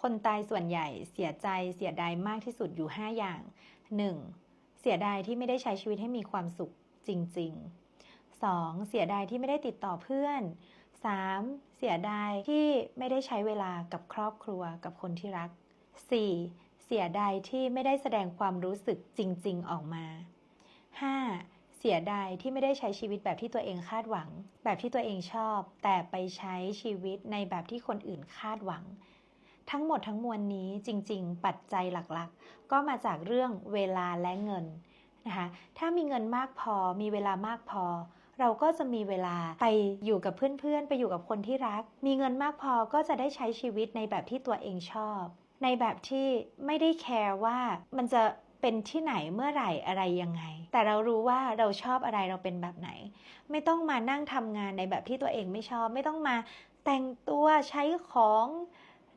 คนตายส่วนใหญ่เสียใจเสียดายมากที่สุดอยู่ 5 อย่าง 1. เสียดายที่ไม่ได้ใช้ชีวิตให้มีความสุขจริง ๆ 2. เสียดายที่ไม่ได้ติดต่อเพื่อน 3. เสียดายที่ไม่ได้ใช้เวลากับครอบครัวกับคนที่รัก 4. เสียดายที่ไม่ได้แสดงความรู้สึกจริง ๆ ออกมา 5. เสียดายที่ไม่ได้ใช้ชีวิตแบบที่ตัวเองคาดหวัง แบบที่ตัวเองชอบ แต่ไปใช้ชีวิตในแบบที่คนอื่นคาดหวัง ทั้งหมดทั้งมวลนี้จริง ๆ ปัจจัยหลักๆ ก็มาจากเรื่องเวลาและเงินนะคะถ้ามีเงินมากพอมีเวลามากพอ เราก็จะมีเวลาไปอยู่กับเพื่อนๆ ไปอยู่กับคนที่รัก มีเงินมากพอก็จะได้ใช้ชีวิตในแบบที่ตัวเองชอบ ในแบบที่ไม่ได้แคร์ว่ามันจะเป็นที่ไหนเมื่อไหร่อะไรยังไง แต่เรารู้ว่าเราชอบอะไรเราเป็นแบบไหน ไม่ต้องมานั่งทำงานในแบบที่ตัวเองไม่ชอบ ไม่ต้องมาแต่งตัวใช้ของ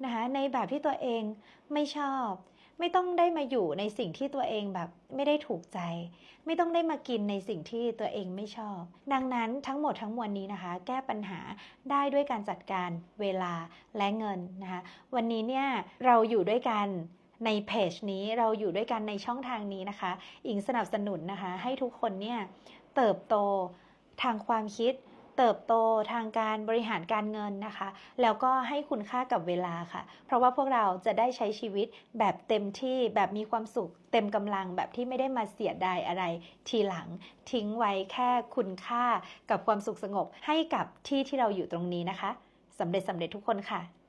นะคะในแบบที่ตัวเองไม่ชอบ ไม่ต้องได้มาอยู่ในสิ่งที่ตัวเองแบบไม่ได้ถูกใจ ไม่ต้องได้มากินในสิ่งที่ตัวเองไม่ชอบ ดังนั้นทั้งหมดทั้งมวลนี้นะคะ แก้ปัญหาได้ด้วยการจัดการเวลาและเงินนะคะวันนี้เนี่ยเราอยู่ด้วยกันในเพจนี้เราอยู่ด้วยกันในช่องทางนี้นะคะ อิงสนับสนุนนะคะ ให้ทุกคนเนี่ยเติบโตทางความคิด เติบโตทางการบริหารการเงินนะคะ แล้วก็ให้คุณค่ากับเวลาค่ะ เพราะว่าพวกเราจะได้ใช้ชีวิตแบบเต็มที่แบบมีความสุข เต็มกำลังแบบที่ไม่ได้มาเสียดายอะไร ทีหลังทิ้งไว้แค่คุณค่ากับความสุขสงบให้กับที่ที่เราอยู่ตรงนี้นะคะสำเร็จสำเร็จทุกคนค่ะ